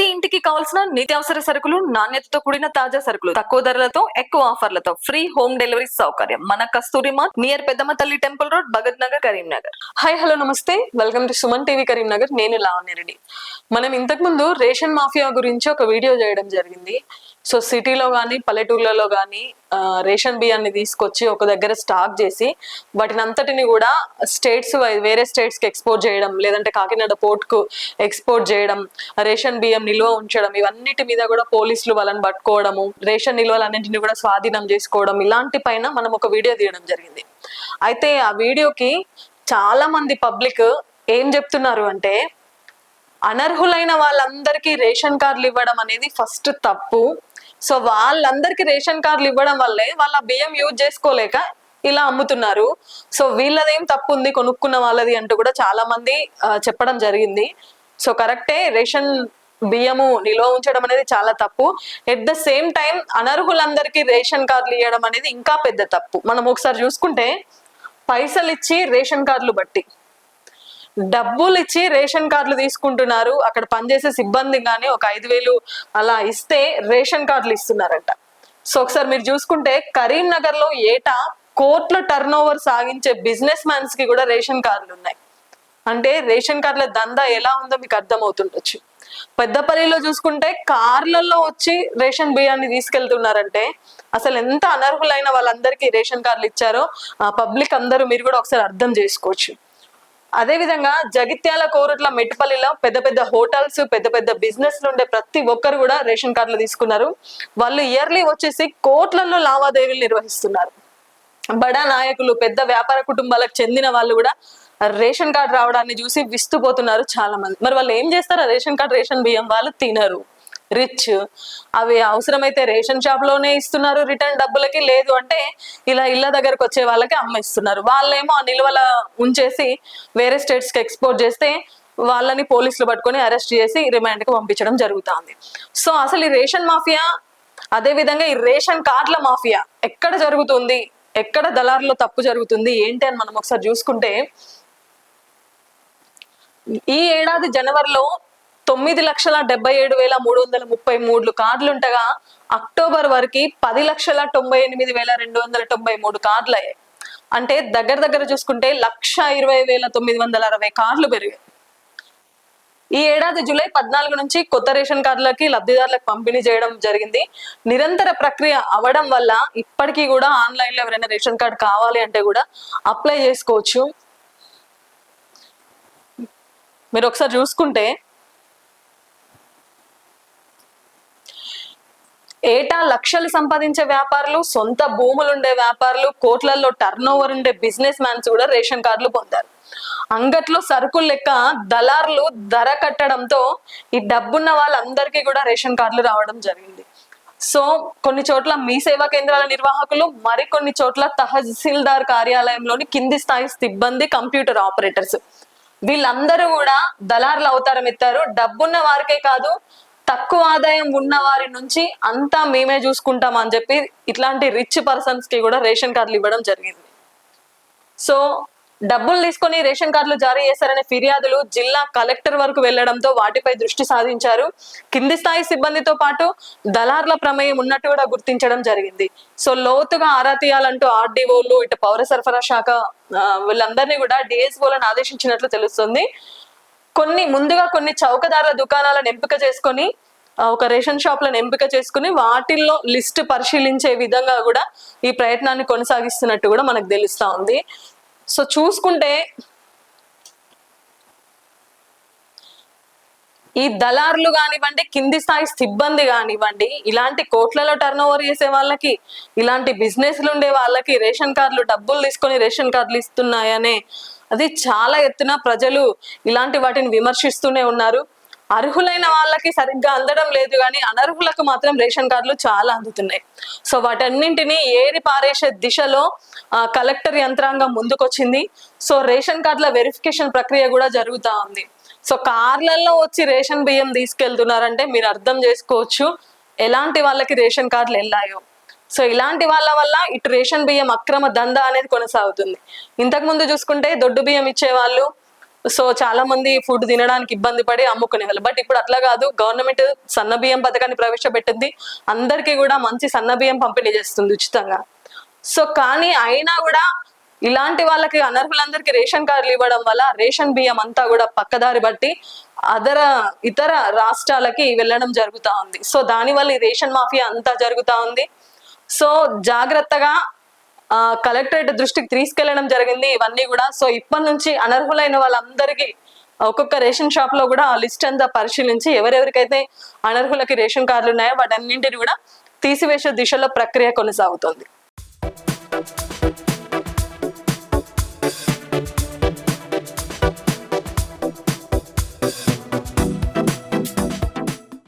ప్రతి ఇంటికి కావాల్సిన నిత్యావసర సరుకులు నాణ్యతతో కూడిన తాజా సరుకులు. తక్కువ ధరలతో ఎక్కువ ఆఫర్లతో. ఫ్రీ హోమ్ డెలివరీ సౌకర్యం. మన కస్తూరి మార్ట్ నియర్ పెద్దమ్మ తల్లి temple road Bhagat Nagar Karimnagar. Hi hello నమస్తే. Welcome to Suman TV Karimnagar. నేను లావణ్య రెడ్డి. మనం ఇంతకు ముందు రేషన్ మాఫియా గురించి ఒక వీడియో చేయడం జరిగింది. సో సిటీలో కానీ పల్లెటూర్లలో కానీ రేషన్ బియ్యాన్ని తీసుకొచ్చి ఒక దగ్గర స్టాక్ చేసి వాటిని అంతటిని కూడా స్టేట్స్ వేరే స్టేట్స్కి ఎక్స్పోర్ట్ చేయడం లేదంటే కాకినాడ పోర్ట్కు ఎక్స్పోర్ట్ చేయడం రేషన్ బియ్యం నిల్వ ఉంచడం ఇవన్నిటి మీద కూడా పోలీసులు వాళ్ళని పట్టుకోవడము రేషన్ నిల్వలన్నింటిని కూడా స్వాధీనం చేసుకోవడం ఇలాంటి పైన మనం ఒక వీడియో తీయడం జరిగింది. అయితే ఆ వీడియోకి చాలా మంది పబ్లిక్ ఏం చెప్తున్నారు అంటే అనర్హులైన వాళ్ళందరికీ రేషన్ కార్డులు ఇవ్వడం అనేది ఫస్ట్ తప్పు. సో వాళ్ళందరికీ రేషన్ కార్డులు ఇవ్వడం వల్లే వాళ్ళ బియ్యం యూజ్ చేసుకోలేక ఇలా అమ్ముతున్నారు. సో వీళ్ళదేం తప్పు ఉంది కొనుక్కున్న వాళ్ళది అంటూ కూడా చాలా మంది చెప్పడం జరిగింది. సో కరెక్టే రేషన్ బియ్యము నిల్వ ఉంచడం అనేది చాలా తప్పు. ఎట్ ద సేమ్ టైం అనర్హులందరికీ రేషన్ కార్డులు ఇవ్వడం అనేది ఇంకా పెద్ద తప్పు. మనం ఒకసారి చూసుకుంటే పైసలు ఇచ్చి రేషన్ కార్డులు బట్టి. డబ్బులు ఇచ్చి రేషన్ కార్డులు తీసుకుంటున్నారు. అక్కడ పనిచేసే సిబ్బంది కానీ ఒక ఐదు వేలు అలా ఇస్తే రేషన్ కార్డులు ఇస్తున్నారంట. సో ఒకసారి మీరు చూసుకుంటే కరీంనగర్లో ఏటా కోట్ల టర్న్ ఓవర్ సాగించే బిజినెస్ మ్యాన్స్కి కూడా రేషన్ కార్డులు ఉన్నాయి. అంటే రేషన్ కార్డుల దందా ఎలా ఉందో మీకు అర్థమవుతుండొచ్చు. పెద్దపల్లిలో చూసుకుంటే కార్లలో వచ్చి రేషన్ బియ్యాన్ని తీసుకెళ్తున్నారంటే అసలు ఎంత అనర్హులైన వాళ్ళందరికీ రేషన్ కార్డులు ఇచ్చారో ఆ పబ్లిక్ అందరూ మీరు కూడా ఒకసారి అర్థం చేసుకోవచ్చు. అదే విధంగా జగిత్యాల కోరుట్ల మెట్టుపల్లిలో పెద్ద పెద్ద హోటల్స్ పెద్ద పెద్ద బిజినెస్ ఉండే ప్రతి ఒక్కరు కూడా రేషన్ కార్డులు తీసుకున్నారు. వాళ్ళు ఇయర్లీ వచ్చేసి కోట్లలో లావాదేవీలు నిర్వహిస్తున్నారు. బడా నాయకులు పెద్ద వ్యాపార కుటుంబాలకు చెందిన వాళ్ళు కూడా రేషన్ కార్డు రావడాన్ని చూసి విస్తుపోతున్నారు చాలా మంది మరి వాళ్ళు ఏం చేస్తారు? రేషన్ కార్డు రేషన్ బియ్యం వాళ్ళు తినరు. రిచ్. అవి అవసరమైతే రేషన్ షాప్లోనే ఇస్తున్నారు రిటర్న్ డబ్బులకి లేదు అంటే ఇలా ఇళ్ళ దగ్గరకు వచ్చే వాళ్ళకి అమ్మేస్తున్నారు. వాళ్ళేమో ఆ నిల్వల ఉంచేసి వేరే స్టేట్స్కి ఎక్స్పోర్ట్ చేస్తే వాళ్ళని పోలీసులు పట్టుకొని అరెస్ట్ చేసి రిమాండ్కి పంపించడం జరుగుతుంది. సో అసలు ఈ రేషన్ మాఫియా అదే విధంగా ఈ రేషన్ కార్డుల మాఫియా ఎక్కడ జరుగుతుంది? ఎక్కడ దళారులో తప్పు జరుగుతుంది? ఏంటి అని మనం ఒకసారి చూసుకుంటే ఈ ఏడాది జనవరిలో తొమ్మిది లక్షల డెబ్బై ఏడు వేల మూడు వందల ముప్పై మూడు కార్డులు ఉండగా అక్టోబర్ వరకు పది లక్షల తొంభై ఎనిమిది వేల రెండు వందల తొంభై మూడు కార్డులు అయ్యాయి అంటే దగ్గర దగ్గర చూసుకుంటే లక్ష ఇరవై వేల తొమ్మిది వందల అరవై కార్డులు పెరిగాయి. ఈ ఏడాది జూలై పద్నాలుగు నుంచి కొత్త రేషన్ కార్డులకి లబ్ధిదారులకు పంపిణీ చేయడం జరిగింది. నిరంతర ప్రక్రియ అవడం వల్ల ఇప్పటికీ కూడా ఆన్లైన్లో ఎవరైనా రేషన్ కార్డు కావాలి అంటే కూడా అప్లై చేసుకోవచ్చు. మీరు ఒకసారి చూసుకుంటే ఏటా లక్షలు సంపాదించే వ్యాపారులు సొంత భూములు ఉండే వ్యాపారులు కోట్లల్లో టర్న్ ఓవర్ ఉండే బిజినెస్ మ్యాన్స్ కూడా రేషన్ కార్డులు పొందారు. అంగట్లో సరుకులు లెక్క దళారులు ధర కట్టడంతో ఈ డబ్బున్న వాళ్ళందరికీ కూడా రేషన్ కార్డులు రావడం జరిగింది. సో కొన్ని చోట్ల మీ సేవా కేంద్రాల నిర్వాహకులు మరికొన్ని చోట్ల తహసీల్దార్ కార్యాలయంలోని కింది స్థాయి సిబ్బంది కంప్యూటర్ ఆపరేటర్స్. వీళ్ళందరూ కూడా దళారుల అవతారం ఎత్తారు. డబ్బున్న వారికే కాదు తక్కువ ఆదాయం ఉన్న వారి నుంచి అంతా మేమే చూసుకుంటాం అని చెప్పి ఇట్లాంటి రిచ్ పర్సన్స్కి కూడా రేషన్ కార్డులు ఇవ్వడం జరిగింది. సో డబ్బులు తీసుకొని రేషన్ కార్డులు జారీ చేశారనే ఫిర్యాదులు జిల్లా కలెక్టర్ వరకు వెళ్ళడంతో వాటిపై దృష్టి సాధించారు. కింది స్థాయి సిబ్బందితో పాటు దళార్ల ప్రమేయం ఉన్నట్టు కూడా గుర్తించడం జరిగింది. సో లోతుగా ఆరా తీయాలంటూ ఆర్డీఓలు ఇటు పౌర సరఫరా శాఖ వీళ్ళందరినీ కూడా డిఎస్ఓలను ఆదేశించినట్లు తెలుస్తుంది. కొన్ని ముందుగా కొన్ని చౌకదారుల దుకాణాలను ఎంపిక చేసుకొని ఒక రేషన్ షాప్లను ఎంపిక చేసుకుని వాటిల్లో లిస్ట్ పరిశీలించే విధంగా కూడా ఈ ప్రయత్నాన్ని కొనసాగిస్తున్నట్టు కూడా మనకు తెలుస్తా ఉంది. సో చూసుకుంటే ఈ దళారులు కానివ్వండి కింది స్థాయి సిబ్బంది కానివ్వండి ఇలాంటి కోట్లలో టర్న్ ఓవర్ చేసే వాళ్ళకి ఇలాంటి బిజినెస్లు ఉండే వాళ్ళకి రేషన్ కార్డులు డబ్బులు తీసుకొని రేషన్ కార్డులు ఇస్తున్నాయనే అది చాలా ఎత్తున ప్రజలు ఇలాంటి వాటిని విమర్శిస్తూనే ఉన్నారు. అర్హులైన వాళ్ళకి సరిగ్గా అందడం లేదు కానీ అనర్హులకు మాత్రం రేషన్ కార్డులు చాలా అందుతున్నాయి. సో వాటన్నింటినీ ఏరి పారేసే దిశలో కలెక్టర్ యంత్రాంగం ముందుకొచ్చింది. సో రేషన్ కార్డుల వెరిఫికేషన్ ప్రక్రియ కూడా జరుగుతూ ఉంది. సో కార్లలో వచ్చి రేషన్ బియ్యం తీసుకెళ్తున్నారంటే మీరు అర్థం చేసుకోవచ్చు. ఎలాంటి వాళ్ళకి రేషన్ కార్డులు వెళ్ళాయో. సో ఇలాంటి వాళ్ళ వల్ల ఇటు రేషన్ బియ్యం అక్రమ దందా అనేది కొనసాగుతుంది. ఇంతకుముందు చూసుకుంటే దొడ్డు బియ్యం ఇచ్చేవాళ్ళు సో చాలా మంది ఫుడ్ తినడానికి ఇబ్బంది పడి అమ్ముకునే వాళ్ళు బట్ ఇప్పుడు అట్లా కాదు గవర్నమెంట్ సన్న బియ్యం పథకాన్ని ప్రవేశపెట్టింది. అందరికీ కూడా మంచి సన్న బియ్యం పంపిణీ చేస్తుంది ఉచితంగా. సో కానీ అయినా కూడా ఇలాంటి వాళ్ళకి అనర్హులందరికీ రేషన్ కార్డులు ఇవ్వడం వల్ల రేషన్ బియ్యం అంతా కూడా పక్కదారి బట్టి అదర ఇతర రాష్ట్రాలకి వెళ్ళడం జరుగుతూ ఉంది. సో దానివల్ల ఈ రేషన్ మాఫియా అంతా జరుగుతూ ఉంది. సో జాగ్రత్తగా కలెక్టరేట్ దృష్టికి తీసుకెళ్ళడం జరిగింది ఇవన్నీ కూడా. సో ఇప్పటి నుంచి అనర్హులైన వాళ్ళందరికీ ఒక్కొక్క రేషన్ షాప్లో కూడా ఆ లిస్ట్ అంతా పరిశీలించి ఎవరెవరికైతే అనర్హులకి రేషన్ కార్డులు ఉన్నాయో వాటన్నింటిని కూడా తీసివేసే దిశలో ప్రక్రియ కొనసాగుతుంది.